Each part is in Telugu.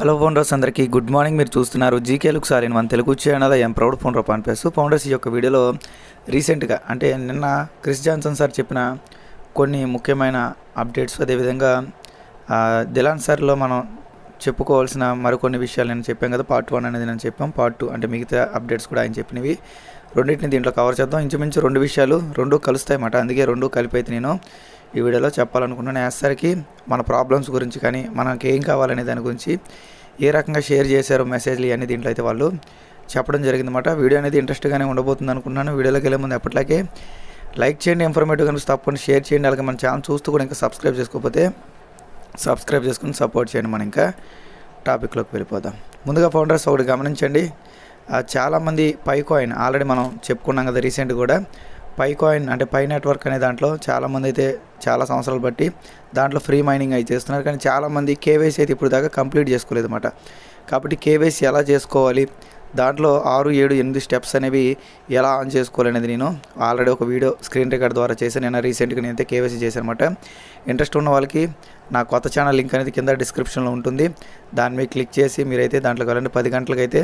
హలో ఫౌండర్స్ అందరికీ గుడ్ మార్నింగ్ మీరు చూస్తున్నారు జీకే లుక్ సార్ మన Telugu channel I'm proud founder పాన్పేస్ founders ఈ యొక్క వీడియోలో రీసెంట్గా అంటే నిన్న క్రిస్ జాన్సన్ సార్ చెప్పిన కొన్ని ముఖ్యమైన అప్డేట్స్ అదేవిధంగా దిలాన్ సార్లో మనం చెప్పుకోవాల్సిన మరికొన్ని విషయాలు నేను చెప్పాను కదా పార్ట్ వన్ అనేది నేను చెప్పాం. పార్ట్ టూ అంటే మిగతా అప్డేట్స్ కూడా ఆయన చెప్పినవి. రెండింటిని దీంట్లో కవర్ చేద్దాం. ఇంచుమించు రెండు విషయాలు రెండు కలుస్తాయి అన్నమాట అందుకే రెండు కలిపి అయితే నేను ఈ వీడియోలో చెప్పాలనుకున్నాను యాసరికి మన ప్రాబ్లమ్స్ గురించి కానీ మనకి ఏం కావాలనే దాని గురించి ఏ రకంగా షేర్ చేశారు మెసేజ్లు ఇవన్నీ దీంట్లో అయితే వాళ్ళు చెప్పడం జరిగిందన్నమాట. వీడియో అనేది ఇంట్రెస్ట్గానే ఉండబోతుంది అనుకున్నాను వీడియోలోకి వెళ్ళే ముందు ఎప్పటిలాగే లైక్ చేయండి ఇన్ఫర్మేటివ్ కనుక తప్పకుండా షేర్ చేయండి. అలాగే మన ఛానల్ చూస్తూ కూడా ఇంకా సబ్స్క్రైబ్ చేసుకోకపోతే సబ్స్క్రైబ్ చేసుకుని సపోర్ట్ చేయండి. మనం ఇంకా టాపిక్లోకి వెళ్ళిపోదాం. ముందుగా ఫౌండర్స్ ఒకటి గమనించండి. చాలామంది పై కాయిన్ ఆల్రెడీ మనం చెప్పుకున్నాం కదా రీసెంట్ కూడా పై కాయిన్ అంటే పై నెట్వర్క్ అనే దాంట్లో చాలామంది అయితే చాలా సంవత్సరాలు బట్టి దాంట్లో ఫ్రీ మైనింగ్ అయితే చేస్తున్నారు. కానీ చాలామంది కేవైసీ అయితే ఇప్పుడు దాకా కంప్లీట్ చేసుకోలేదు అనమాట కాబట్టి కేవైసీ ఎలా చేసుకోవాలి? దాంట్లో ఆరు ఏడు ఎనిమిది స్టెప్స్ అనేవి ఎలా ఆన్ చేసుకోవాలనేది నేను ఆల్రెడీ ఒక వీడియో స్క్రీన్ రికార్డ్ ద్వారా చేశాను. నేను రీసెంట్గా నేనైతే కేవైసీ చేశాను అనమాట ఇంట్రెస్ట్ ఉన్న వాళ్ళకి నా కొత్త ఛానల్ లింక్ అనేది కింద డిస్క్రిప్షన్లో ఉంటుంది. దాని మీద క్లిక్ చేసి మీరైతే దాంట్లోకి వెళ్ళండి పది గంటలకైతే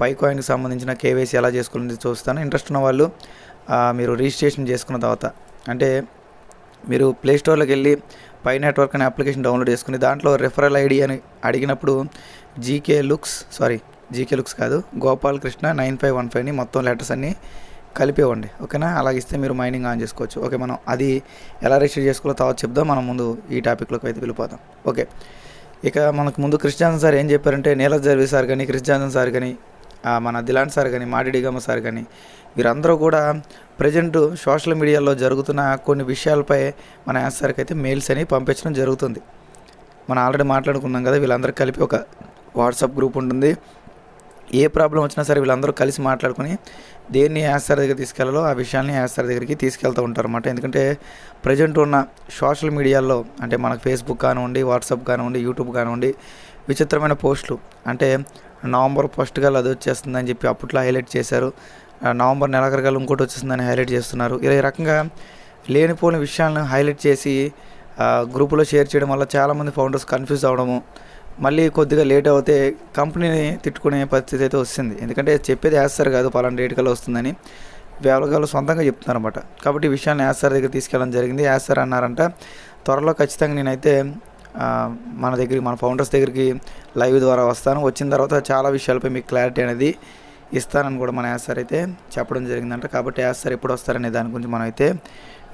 పై కాయిన్కి సంబంధించిన కేవైసీ ఎలా చేసుకోవాలని చూస్తాను. ఇంట్రెస్ట్ ఉన్న వాళ్ళు మీరు రిజిస్ట్రేషన్ చేసుకున్న తర్వాత అంటే మీరు ప్లే స్టోర్లోకి వెళ్ళి పై నెట్వర్క్ అనే అప్లికేషన్ డౌన్లోడ్ చేసుకుని దాంట్లో రెఫరల్ ఐడి అని అడిగినప్పుడు GK looks sorry GK looks కాదు Gopal Krishna nine five one ఫైవ్ని మొత్తం లెటర్స్ అన్నీ కలిపివ్వండి ఓకేనా? అలాగే ఇస్తే మీరు మైనింగ్ ఆన్ చేసుకోవచ్చు. ఓకే మనం అది ఎలా రిజిస్టర్ చేసుకోవాలో తర్వాత చెప్దాం మనం ముందు ఈ టాపిక్లోకి అయితే వెళ్ళిపోదాం. ఓకే ఇక మనకు ముందు క్రిస్టియాన్ సార్ ఏం చెప్పారంటే నీలజ్ జర్వి సార్ కానీ క్రిస్టియాన్ సార్ కానీ మన దిలాన్ సార్ కానీ మాడిడిగమ్మ సార్ కానీ వీరందరూ కూడా ప్రజెంట్ సోషల్ మీడియాలో జరుగుతున్న కొన్ని విషయాలపై మన యాస్ సార్కి అయితే మెయిల్స్ అని పంపించడం జరుగుతుంది. మనం ఆల్రెడీ మాట్లాడుకున్నాం కదా వీళ్ళందరూ కలిపి ఒక వాట్సాప్ గ్రూప్ ఉంటుంది. ఏ ప్రాబ్లం వచ్చినా సరే వీళ్ళందరూ కలిసి మాట్లాడుకొని దేన్ని యాస్ సార్ దగ్గర తీసుకెళ్ళాలో ఆ విషయాన్ని యాస్ సార్ దగ్గరికి తీసుకెళ్తూ ఉంటారు అనమాట ఎందుకంటే ప్రజెంట్ ఉన్న సోషల్ మీడియాలో అంటే మనకు ఫేస్బుక్ కానివ్వండి వాట్సాప్ కానివ్వండి యూట్యూబ్ కానివ్వండి విచిత్రమైన పోస్టులు. అంటే నవంబర్ ఫస్ట్ కల్లా అది వచ్చేస్తుందని చెప్పి అప్పట్లో హైలైట్ చేశారు. నవంబర్ నెలాఖరుకల్లా ఇంకోటి వచ్చేస్తుందని హైలైట్ చేస్తున్నారు. ఇలా ఈ రకంగా లేనిపోని విషయాలను హైలైట్ చేసి గ్రూపులో షేర్ చేయడం వల్ల చాలామంది ఫౌండర్స్ కన్ఫ్యూజ్ అవడము మళ్ళీ కొద్దిగా లేట్ అవుతే కంపెనీని తిట్టుకునే పరిస్థితి అయితే వస్తుంది. ఎందుకంటే చెప్పేది వేస్తారు కాదు పలానా రేట్ కల్లా వస్తుందని వ్యవహారాలు సొంతంగా చెప్తున్నారు అనమాట కాబట్టి ఈ విషయాన్ని యాస్ సార్ దగ్గర తీసుకెళ్ళడం జరిగింది. యాస్ సార్ అన్నారంట త్వరలో ఖచ్చితంగా నేనైతే మన దగ్గరికి మన ఫౌండర్స్ దగ్గరికి లైవ్ ద్వారా వస్తాను. వచ్చిన తర్వాత చాలా విషయాలపై మీకు క్లారిటీ అనేది ఇస్తానని కూడా మన యాస్ సార్ అయితే చెప్పడం జరిగిందంట. కాబట్టి యాస్ సార్ ఎప్పుడు వస్తారనే దాని గురించి మనం అయితే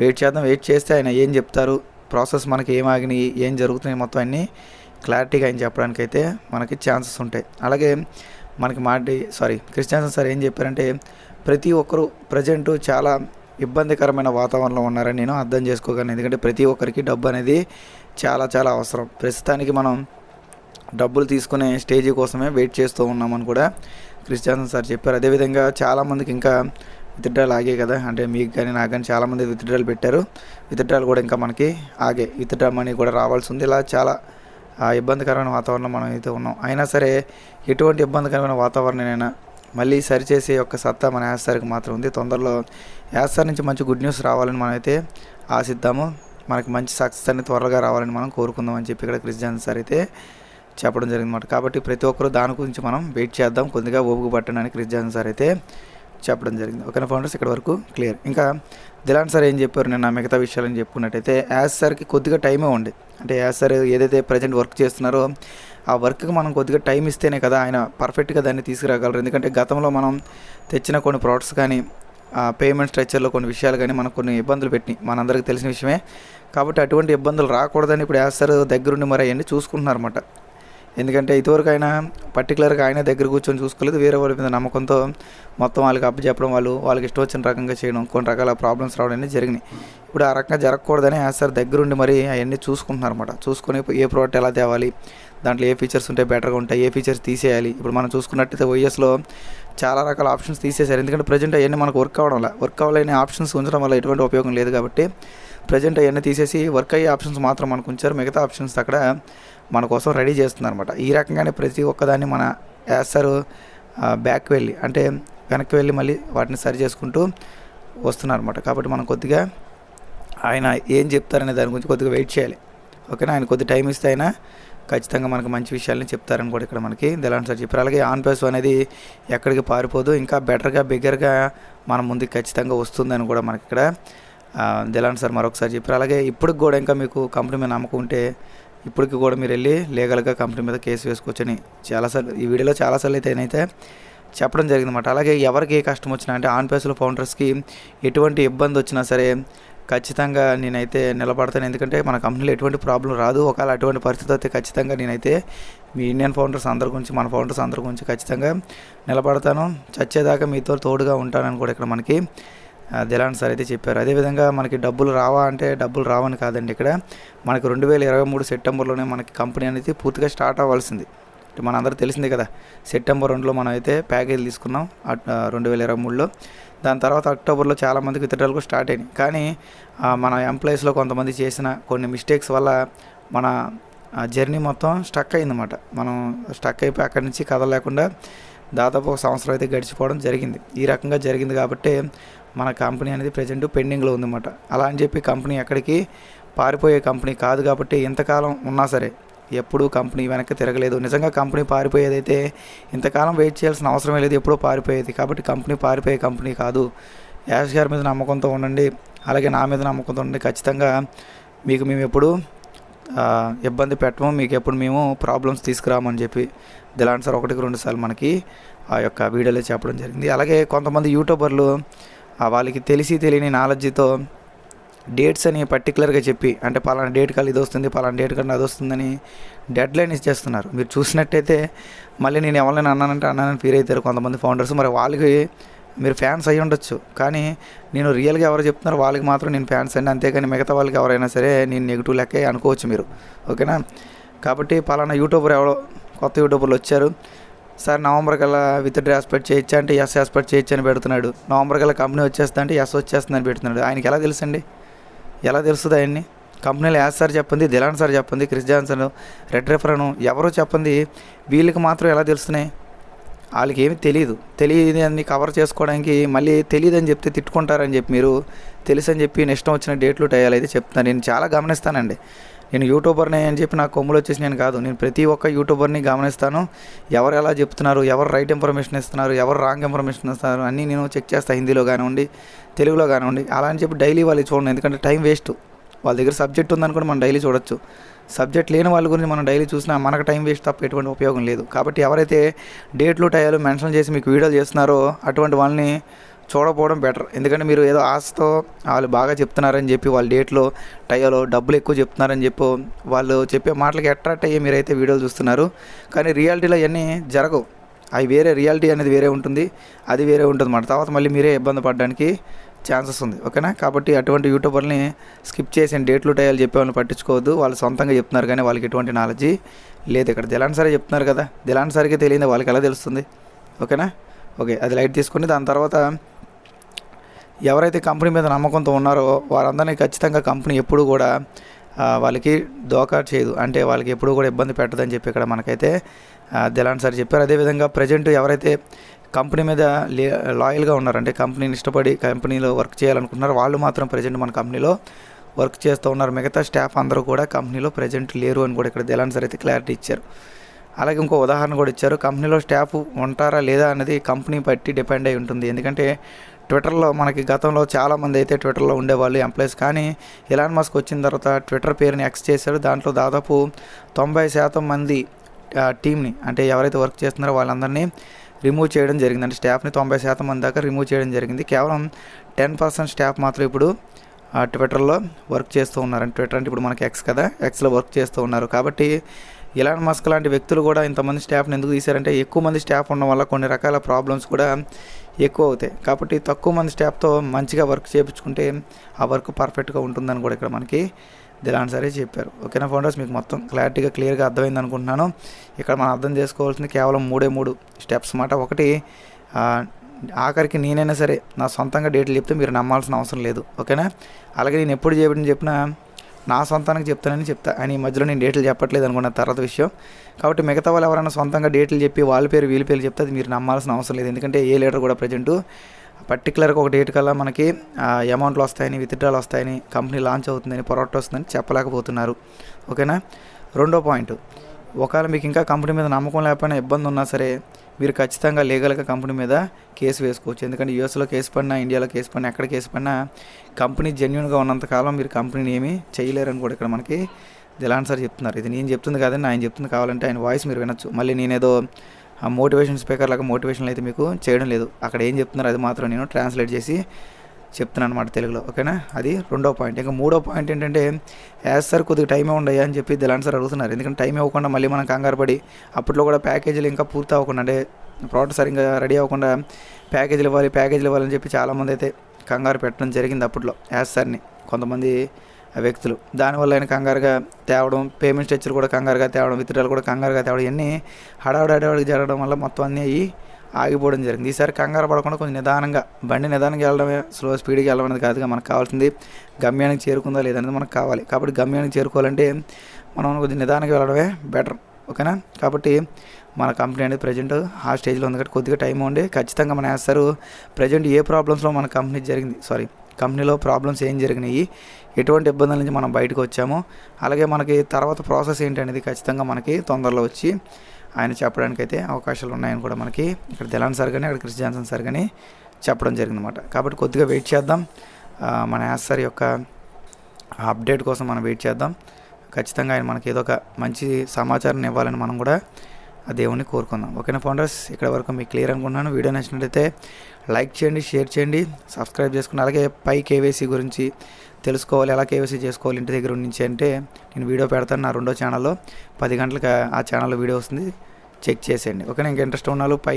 వెయిట్ చేద్దాం. వెయిట్ చేస్తే ఆయన ఏం చెప్తారు? ప్రాసెస్ మనకి ఏం ఆగినాయి? ఏం జరుగుతున్నాయి? మొత్తం అన్నీ క్లారిటీగా ఆయన చెప్పడానికి అయితే మనకి ఛాన్సెస్ ఉంటాయి. అలాగే మనకి మాటి సారీ క్రిస్టియన్స్ సార్ ఏం చెప్పారంటే ప్రతి ఒక్కరు ప్రజెంట్ చాలా ఇబ్బందికరమైన వాతావరణంలో ఉన్నారని నేను అర్థం చేసుకోగలను. ఎందుకంటే ప్రతి ఒక్కరికి డబ్బు అనేది చాలా చాలా అవసరం. ప్రస్తుతానికి మనం డబ్బులు తీసుకునే స్టేజీ కోసమే వెయిట్ చేస్తూ ఉన్నామని కూడా క్రిస్టియాన్ సార్ చెప్పారు. అదేవిధంగా చాలామందికి ఇంకా విత్డ్రాలు ఆగే కదా. అంటే మీకు కానీ నాకు కానీ చాలామంది విత్డ్రాలు పెట్టారు. విత్డ్రాలు కూడా ఇంకా మనకి ఆగే. విత్డ్రా మనీ కూడా రావాల్సి ఉంది ఇలా చాలా ఆ, ఇబ్బందికరమైన వాతావరణం మనం అయితే ఉన్నాం. అయినా సరే ఎటువంటి ఇబ్బందికరమైన వాతావరణమైనా మళ్ళీ సరిచేసే యొక్క సత్తా మన యాస్తారికి మాత్రం ఉంది. తొందరలో యాస్తార్ నుంచి మంచి గుడ్ న్యూస్ రావాలని మనం అయితే ఆశిద్దాము. మనకి మంచి సక్సెస్ అనేది త్వరగా రావాలని మనం కోరుకుందాం అని చెప్పి ఇక్కడ క్రిస్టియన్ సార్ అయితే చెప్పడం జరిగిందన్నమాట. కాబట్టి ప్రతి ఒక్కరు దాని గురించి మనం వెయిట్ చేద్దాం. కొద్దిగా ఓపిక పట్టడానికి క్రిస్టియన్ సార్ అయితే చెప్పడం జరిగింది. ఓకేనా ఫౌండర్స్? ఇక్కడ వరకు క్లియర్. ఇంకా దిలాన్ సార్ ఏం చెప్పారు? నేను నా మిగతా విషయాలని చెప్పుకున్నట్టయితే యాజ్ సార్కి కొద్దిగా టైమే ఉంది అంటే యాజ్ సార్ ఏదైతే ప్రజెంట్ వర్క్ చేస్తున్నారో ఆ వర్క్కి మనం కొద్దిగా టైం ఇస్తేనే కదా ఆయన పర్ఫెక్ట్గా దాన్ని తీసుకురాగలరు. ఎందుకంటే గతంలో మనం తెచ్చిన కొన్ని ప్రోడక్ట్స్ కానీ పేమెంట్ స్ట్రక్చర్లో కొన్ని విషయాలు కానీ మనకు కొన్ని ఇబ్బందులు పెట్టి మనందరికీ తెలిసిన విషయమే. కాబట్టి అటువంటి ఇబ్బందులు రాకూడదని ఇప్పుడు యాస్తారు దగ్గరుండి మరి అవన్నీ చూసుకుంటున్నారన్నమాట. ఎందుకంటే ఇదివరకు ఆయన పర్టికులర్గా ఆయన దగ్గర కూర్చొని చూసుకోలేదు. వేరే వాళ్ళ మీద నమ్మకంతో మొత్తం వాళ్ళకి అప్పు చెప్పడం వాళ్ళు వాళ్ళకి ఇష్టం వచ్చిన రకంగా చేయడం కొన్ని రకాల ప్రాబ్లమ్స్ రావడం అనేది జరిగినాయి. ఇప్పుడు ఆ రకంగా జరగకూడదని సార్ దగ్గరుండి మరి అవన్నీ చూసుకుంటున్నారు అనమాట చూసుకొని ఏ ప్రోడక్ట్ ఎలా తేవాలి దాంట్లో ఏ ఫీచర్స్ ఉంటే బెటర్గా ఉంటాయి ఏ ఫీచర్స్ తీసేయాలి. ఇప్పుడు మనం చూసుకున్నట్టయితే వైఎస్లో చాలా రకాల ఆప్షన్స్ తీసేశారు. ఎందుకంటే ప్రజెంట్ అవన్నీ మనకు వర్క్ అవ్వడం వల్ల వర్క్ అవ్వలేని ఆప్షన్స్ ఉంచడం వల్ల ఎటువంటి ఉపయోగం లేదు కాబట్టి ప్రజెంట్ అవన్నీ తీసేసి వర్క్ అయ్యే ఆప్షన్స్ మాత్రం మనకు ఉంచారు. మిగతా ఆప్షన్స్ అక్కడ మన కోసం రెడీ చేస్తుందనమాట ఈ రకంగానే ప్రతి ఒక్కదాన్ని మన వేస్తారు బ్యాక్ వెళ్ళి అంటే వెనక్కి వెళ్ళి మళ్ళీ వాటిని సరి చేసుకుంటూ వస్తున్నారనమాట కాబట్టి మనం కొద్దిగా ఆయన ఏం చెప్తారనే దాని గురించి కొద్దిగా వెయిట్ చేయాలి. ఓకేనా? ఆయన కొద్ది టైం ఇస్తే ఆయన ఖచ్చితంగా మనకు మంచి విషయాలని చెప్తారని కూడా ఇక్కడ మనకి దిలాన్ సార్ చెప్పారు. అలాగే ఆన్ పేస్ అనేది ఎక్కడికి పారిపోదు ఇంకా బెటర్గా బిగ్గర్గా మన ముందుకు ఖచ్చితంగా వస్తుందని కూడా మనకి ఇక్కడ దిలాన్ సార్ మరొకసారి చెప్పారు. అలాగే ఇప్పటికి కూడా ఇంకా మీకు కంపెనీ మీద నమ్మకం ఉంటే ఇప్పటికి కూడా మీరు వెళ్ళి లీగల్గా కంపెనీ మీద కేసు వేసుకోవచ్చని చాలాసార్లు ఈ వీడియోలో చాలాసార్లు అయితే నేనైతే చెప్పడం జరిగిందన్నమాట. అలాగే ఎవరికి ఏ కష్టం వచ్చినా అంటే ఆన్ ఫౌండర్స్కి ఎటువంటి ఇబ్బంది వచ్చినా సరే ఖచ్చితంగా నేనైతే నిలబడతాను. ఎందుకంటే మన కంపెనీలో ఎటువంటి ప్రాబ్లం రాదు. ఒకవేళ అటువంటి పరిస్థితి అయితే ఖచ్చితంగా నేనైతే మీ ఇండియన్ ఫౌండర్స్ అందరి గురించి మన ఫౌండర్స్ అందరి గురించి ఖచ్చితంగా నిలబడతాను. చచ్చేదాకా మీతో తోడుగా ఉంటానని కూడా ఇక్కడ మనకి దిలాన్ సార్ అయితే చెప్పారు. అదేవిధంగా మనకి డబ్బులు రావా అంటే డబ్బులు రావని కాదండి ఇక్కడ. మనకి రెండు వేల ఇరవై మూడు సెప్టెంబర్లోనే మనకి కంపెనీ అనేది పూర్తిగా స్టార్ట్ అవ్వాల్సింది. మనందరూ తెలిసిందే కదా సెప్టెంబర్ రెండులో మనం అయితే ప్యాకేజ్ తీసుకున్నాం అట్- రెండు వేల ఇరవై మూడులో. దాని తర్వాత అక్టోబర్లో చాలామందికి విత్డ్రాలకు స్టార్ట్ అయినాయి. కానీ మన ఎంప్లాయీస్లో కొంతమంది చేసిన కొన్ని మిస్టేక్స్ వల్ల మన జర్నీ మొత్తం స్టక్ అయిందన్నమాట. మనం స్టక్ అయిపోయి అక్కడి నుంచి కదలలేకుండా దాదాపు ఒక సంవత్సరం అయితే గడిచిపోవడం జరిగింది. ఈ రకంగా జరిగింది కాబట్టి మన కంపెనీ అనేది ప్రజెంట్ పెండింగ్లో ఉందన్నమాట. అలా అని చెప్పి కంపెనీ ఎక్కడికి పారిపోయే కంపెనీ కాదు కాబట్టి ఇంతకాలం ఉన్నా సరే ఎప్పుడూ కంపెనీ వెనక్కి తిరగలేదు. నిజంగా కంపెనీ పారిపోయేదైతే ఇంతకాలం వెయిట్ చేయాల్సిన అవసరమే లేదు ఎప్పుడూ పారిపోయేది. కాబట్టి కంపెనీ పారిపోయే కంపెనీ కాదు. యాష్ గారి మీద నమ్మకంతో ఉండండి అలాగే నా మీద నమ్మకంతో ఉండండి. ఖచ్చితంగా మీకు మేము ఎప్పుడు ఇబ్బంది పెట్టము. మీకు ఎప్పుడు మేము ప్రాబ్లమ్స్ తీసుకురామని చెప్పి దిలాన్ సార్ ఒకటికి రెండు సార్లు మనకి ఆ యొక్క వీడియోలో చెప్పడం జరిగింది. అలాగే కొంతమంది యూట్యూబర్లు వాళ్ళకి తెలిసి తెలియని నాలెడ్జ్తో డేట్స్ అని పర్టికులర్గా చెప్పి అంటే పలానా డేట్ కల్లా ఇది వస్తుంది పలానా డేట్ కల్లా అది వస్తుందని డెడ్ లైన్ ఇచ్చేస్తున్నారు. మీరు చూసినట్టయితే మళ్ళీ నేను ఎవరైనా అన్నానంటే అన్నానని ఫీల్ అవుతారు కొంతమంది ఫౌండర్స్. మరి వాళ్ళకి మీరు ఫ్యాన్స్ అయి ఉండొచ్చు. కానీ నేను రియల్గా ఎవరు చెప్తున్నారో వాళ్ళకి మాత్రం నేను ఫ్యాన్స్ అండి. అంతేకాని మిగతా వాళ్ళకి ఎవరైనా సరే నేను నెగిటివ్ లెక్కే అనుకోవచ్చు మీరు. ఓకేనా? కాబట్టి పలానా యూట్యూబర్ ఎవరో కొత్త యూట్యూబర్లు వచ్చారు. సార్ నవంబర్ కల్లా విత్ డ్రా ఎక్స్పెక్ట్ చేయొచ్చా అంటే ఎస్ ఎక్స్పెక్ట్ చేయొచ్చు అని పెడుతున్నాడు. నవంబర్ కల్లా కంపెనీ వచ్చేస్తా అంటే ఎస్ వచ్చేస్తుందని పెడుతున్నాడు. ఆయనకి ఎలా తెలుసండి? ఎలా తెలుస్తుంది ఆయన్ని? కంపెనీలో యాస్ సార్ చెప్పింది దిలాన్ సార్ చెప్పింది క్రిస్ జాన్సన్ రెడ్ రెఫరను ఎవరో చెప్పింది. వీళ్ళకి మాత్రం ఎలా తెలుస్తున్నాయి? వాళ్ళకి ఏమి తెలియదు తెలియదు అని కవర్ చేసుకోవడానికి మళ్ళీ తెలియదు అని చెప్తే తిట్టుకుంటారని చెప్పి మీరు తెలుసు అని చెప్పి నెక్స్ట్ వచ్చిన డేట్లు టయాలు అయితే చెప్తున్నాను నేను చాలా గమనిస్తానండి. నేను యూట్యూబర్ని అని చెప్పి నాకు కొమ్ములు వచ్చేసి నేను కాదు. నేను ప్రతి ఒక్క యూట్యూబర్ని గమనిస్తాను. ఎవరు ఎలా చెప్తున్నారు ఎవరు రైట్ ఇన్ఫర్మేషన్ ఇస్తున్నారు ఎవరు రాంగ్ ఇన్ఫర్మేషన్ ఇస్తున్నారు అన్నీ నేను చెక్ చేస్తాను హిందీలో కానివ్వండి తెలుగులో కానివ్వండి. అలా అని చెప్పి డైలీ వాళ్ళు చూడండి. ఎందుకంటే టైం వేస్ట్. వాళ్ళ దగ్గర సబ్జెక్ట్ ఉందనుకోండి మనం డైలీ చూడొచ్చు. సబ్జెక్ట్ లేని వాళ్ళ గురించి మనం డైలీ చూసినా మనకు టైం వేస్ట్ తప్ప ఎటువంటి ఉపయోగం లేదు. కాబట్టి ఎవరైతే డేట్లు టయాలు మెన్షన్ చేసి మీకు వీడియోలు చేస్తున్నారో అటువంటి వాళ్ళని చూడకపోవడం బెటర్. ఎందుకంటే మీరు ఏదో ఆశతో వాళ్ళు బాగా చెప్తున్నారని చెప్పి వాళ్ళ డేట్లో టయాలో డబ్బులు ఎక్కువ చెప్తున్నారని చెప్పి వాళ్ళు చెప్పే మాటలకి అట్రాక్ట్ అయ్యి మీరైతే వీడియోలు చూస్తున్నారు. కానీ రియాలిటీలో అవన్నీ జరగవు. అవి వేరే రియాలిటీ అనేది వేరే ఉంటుంది. అది వేరే ఉంటుంది మాట తర్వాత మళ్ళీ మీరే ఇబ్బంది పడడానికి ఛాన్సెస్ ఉంది. ఓకేనా? కాబట్టి అటువంటి యూట్యూబర్ని స్కిప్ చేసి డేట్లు టయాలు చెప్పే వాళ్ళని పట్టించుకోవద్దు. వాళ్ళు సొంతంగా చెప్తున్నారు కానీ వాళ్ళకి ఎటువంటి నాలెడ్జ్ లేదు ఇక్కడ. దిలాన్సరే చెప్తున్నారు కదా. దిలాన్సరికే తెలియదు. వాళ్ళకి ఎలా తెలుస్తుంది? ఓకేనా? ఓకే. అది లైట్ తీసుకుని దాని తర్వాత ఎవరైతే కంపెనీ మీద నమ్మకంతో ఉన్నారో వారందరినీ ఖచ్చితంగా కంపెనీ ఎప్పుడు కూడా వాళ్ళకి దోకా చేయదు. అంటే వాళ్ళకి ఎప్పుడు కూడా ఇబ్బంది పెట్టదని చెప్పి ఇక్కడ మనకైతే దిలాన్ సార్ చెప్పారు. అదేవిధంగా ప్రజెంట్ ఎవరైతే కంపెనీ మీద లే లాయల్గా ఉన్నారు అంటే కంపెనీని ఇష్టపడి కంపెనీలో వర్క్ చేయాలనుకుంటున్నారు వాళ్ళు మాత్రం ప్రజెంట్ మన కంపెనీలో వర్క్ చేస్తూ ఉన్నారు. మిగతా స్టాఫ్ అందరూ కూడా కంపెనీలో ప్రజెంట్ లేరు అని కూడా ఇక్కడ దిలాన్ సార్ అయితే క్లారిటీ ఇచ్చారు. అలాగే ఇంకో ఉదాహరణ కూడా ఇచ్చారు. కంపెనీలో స్టాఫ్ ఉంటారా లేదా అనేది కంపెనీ బట్టి డిపెండ్ అయి ఉంటుంది. ఎందుకంటే ట్విట్టర్లో మనకి గతంలో చాలామంది అయితే ట్విట్టర్లో ఉండేవాళ్ళు ఎంప్లాయీస్. కానీ ఇలాన్ మస్క్ వచ్చిన తర్వాత ట్విట్టర్ పేరుని ఎక్స్ చేశాడు. దాంట్లో దాదాపు తొంభై శాతం మంది ఆ, టీంని అంటే ఎవరైతే వర్క్ చేస్తున్నారో వాళ్ళందరినీ రిమూవ్ చేయడం జరిగింది. అంటే స్టాఫ్ని తొంభై శాతం మంది దాకా రిమూవ్ చేయడం జరిగింది. కేవలం టెన్ పర్సెంట్ స్టాఫ్ మాత్రం ఇప్పుడు ఆ, ట్విట్టర్లో వర్క్ చేస్తూ ఉన్నారు. అంటే ట్విట్టర్ అంటే ఇప్పుడు మనకి ఎక్స్ కదా ఎక్స్లో వర్క్ చేస్తూ ఉన్నారు. కాబట్టి ఇలాన్ మస్క్ లాంటి వ్యక్తులు కూడా ఇంతమంది స్టాఫ్ని ఎందుకు తీశారంటే ఎక్కువ మంది స్టాఫ్ ఉండడం వల్ల కొన్ని రకాల ప్రాబ్లమ్స్ కూడా ఎక్కువ అవుతాయి. కాబట్టి తక్కువ మంది స్టాఫ్తో మంచిగా వర్క్ చేయించుకుంటే ఆ వర్క్ పర్ఫెక్ట్గా ఉంటుందని కూడా ఇక్కడ మనకి దిలాన్ సరే చెప్పారు. ఓకేనా ఫౌండర్స్ మీకు మొత్తం క్లారిటీగా క్లియర్గా అర్థమైంది అనుకుంటున్నాను. ఇక్కడ మనం అర్థం చేసుకోవాల్సింది కేవలం మూడే మూడు స్టెప్స్ మాట. ఒకటి ఆఖరికి నేనైనా సరే నా సొంతంగా డేట్లు చెప్తే మీరు నమ్మాల్సిన అవసరం లేదు. ఓకేనా అలాగే నేను ఎప్పుడు చేయబడిన చెప్పినా నా సొంతానికి చెప్తానని చెప్తా. అని ఈ మధ్యలో నేను డేట్లు చెప్పట్లేదు అనుకున్న తర్వాత విషయం. కాబట్టి మిగతా వాళ్ళు ఎవరైనా సొంతంగా డేట్లు చెప్పి వాళ్ళ పేరు వీళ్ళ పేరు చెప్తే అది మీరు నమ్మాల్సిన అవసరం లేదు. ఎందుకంటే ఏ లీడర్ కూడా ప్రజెంటు పర్టికులర్గా ఒక డేట్ కల్లా మనకి అమౌంట్లు వస్తాయని విత్డ్రాలు వస్తాయని కంపెనీ లాంచ్ అవుతుందని ప్రొడక్ట్ వస్తుందని చెప్పలేకపోతున్నారు. ఓకేనా రెండో పాయింట్ ఒకవేళ మీకు ఇంకా కంపెనీ మీద నమ్మకం లేకపోయినా ఇబ్బంది ఉన్నా సరే మీరు ఖచ్చితంగా లీగల్గా కంపెనీ మీద కేసు వేసుకోవచ్చు. ఎందుకంటే యూఎస్లో కేసు పడినా ఇండియాలో కేసు పడినా ఎక్కడ కేసు పడినా కంపెనీ జెన్యున్గా ఉన్నంత కాలం మీరు కంపెనీని ఏమీ చేయలేరని కూడా ఇక్కడ మనకి దిలాన్ సార్ చెప్తున్నారు. ఇది నేను చెప్తుంది కాదండి ఆయన చెప్తుంది కావాలంటే ఆయన వాయిస్ మీరు వినొచ్చు. మళ్ళీ నేనేదో ఆ మోటివేషన్ స్పీకర్ లాగా మోటివేషన్ అయితే మీకు చేయడం లేదు. అక్కడ ఏం చెప్తున్నారు అది మాత్రం నేను ట్రాన్స్లేట్ చేసి చెప్తున్నాను అనమాట తెలుగులో ఓకేనా? అది రెండో పాయింట్. ఇంకా మూడో పాయింట్ ఏంటంటే యాజ్ సార్ కొద్దిగా టైం ఉండయా అని చెప్పి దిలాన్ సార్ అడుగుతున్నారు. ఎందుకంటే టైం ఇవ్వకుండా మళ్ళీ మనం కంగారు పడి అప్పట్లో కూడా ప్యాకేజీలు ఇంకా పూర్తి అవ్వకుండా అంటే ప్రోడక్ట్ సరిగ్గా రెడీ అవ్వకుండా ప్యాకేజీలు ఇవ్వాలి ప్యాకేజీలు ఇవ్వాలని చెప్పి చాలామంది అయితే కంగారు పెట్టడం జరిగింది అప్పట్లో యాజ్ సార్ని. కొంతమంది వ్యక్తులు. దానివల్ల ఆయన కంగారుగా తేవడం పేమెంట్ స్ట్రక్చర్ కూడా కంగారుగా తేవడం విత్డ్రాలు కూడా కంగారుగా తేవడం ఇవన్నీ హడావుడి హడావుడికి జరగడం వల్ల మొత్తం అన్నీ అయ్యి ఆగిపోవడం జరిగింది. ఈసారి కంగారు పడకుండా కొంచెం నిదానంగా బండి నిదానంగా వెళ్ళడమే స్లో స్పీడ్గా వెళ్ళడం అనేది కాదుగా మనకు కావాల్సింది గమ్యానికి చేరుకుందా లేదనేది మనకు కావాలి. కాబట్టి గమ్యానికి చేరుకోవాలంటే మనం కొంచెం నిదానంగా వెళ్ళడమే బెటర్ ఓకేనా? కాబట్టి మన కంపెనీ అనేది ప్రజెంట్ ఆ స్టేజ్లో ఉంది కాబట్టి కొద్దిగా టైం ఉండి ఖచ్చితంగా మన వేస్తారు ప్రజెంట్ ఏ ప్రాబ్లమ్స్లో మన కంపెనీ జరిగింది సారీ కంపెనీలో ప్రాబ్లమ్స్ ఏం జరిగినాయి ఎటువంటి ఇబ్బందుల నుంచి మనం బయటకు వచ్చాము అలాగే మనకి తర్వాత ప్రాసెస్ ఏంటి అనేది ఖచ్చితంగా మనకి తొందరలో వచ్చి ఆయన చెప్పడానికి అయితే అవకాశాలు ఉన్నాయని కూడా మనకి ఇక్కడ దిలాన్ సార్ కానీ అక్కడ క్రిస్ జాన్సన్ సార్ కానీ చెప్పడం జరిగిందన్నమాట. కాబట్టి కొద్దిగా వెయిట్ చేద్దాం. మన యాస్ సార్ యొక్క అప్డేట్ కోసం మనం వెయిట్ చేద్దాం. ఖచ్చితంగా ఆయన మనకి ఏదో ఒక మంచి సమాచారం ఇవ్వాలని మనం కూడా ఆ దేవుని కోరుకుందాం. ఓకేనా ఫౌండర్స్? ఇక్కడ వరకు మీకు క్లియర్ అనుకుంటున్నాను. వీడియో నచ్చినట్లయితే లైక్ చేయండి షేర్ చేయండి సబ్స్క్రైబ్ చేసుకుని అలాగే పై కేవైసీ గురించి తెలుసుకోవాలి ఎలా కేవైసీ చేసుకోవాలి ఇంటి దగ్గర నుంచి అంటే నేను వీడియో పెడతాను నా రెండో ఛానల్లో. పది గంటలకు ఆ ఛానల్లో వీడియో వస్తుంది. చెక్ చేసేయండి. ఓకేనా? ఇంకా ఇంట్రెస్ట్ ఉన్న వాళ్ళు పై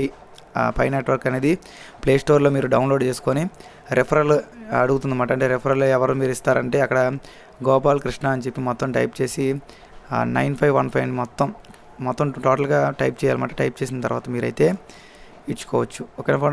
పై నెట్వర్క్ అనేది ప్లే స్టోర్లో మీరు డౌన్లోడ్ చేసుకొని రెఫరల్ అడుగుతుందన్నమాట. అంటే రెఫరల్ ఎవరు మీరు ఇస్తారంటే అక్కడ గోపాల్ కృష్ణ అని చెప్పి మొత్తం టైప్ చేసి నైన్ ఫైవ్ వన్ ఫైవ్ మొత్తం మొత్తం టోటల్గా టైప్ చేయాలన్నమాట. టైప్ చేసిన తర్వాత మీరైతే ఇచ్చుకోవచ్చు. ఓకేనా ఫోన్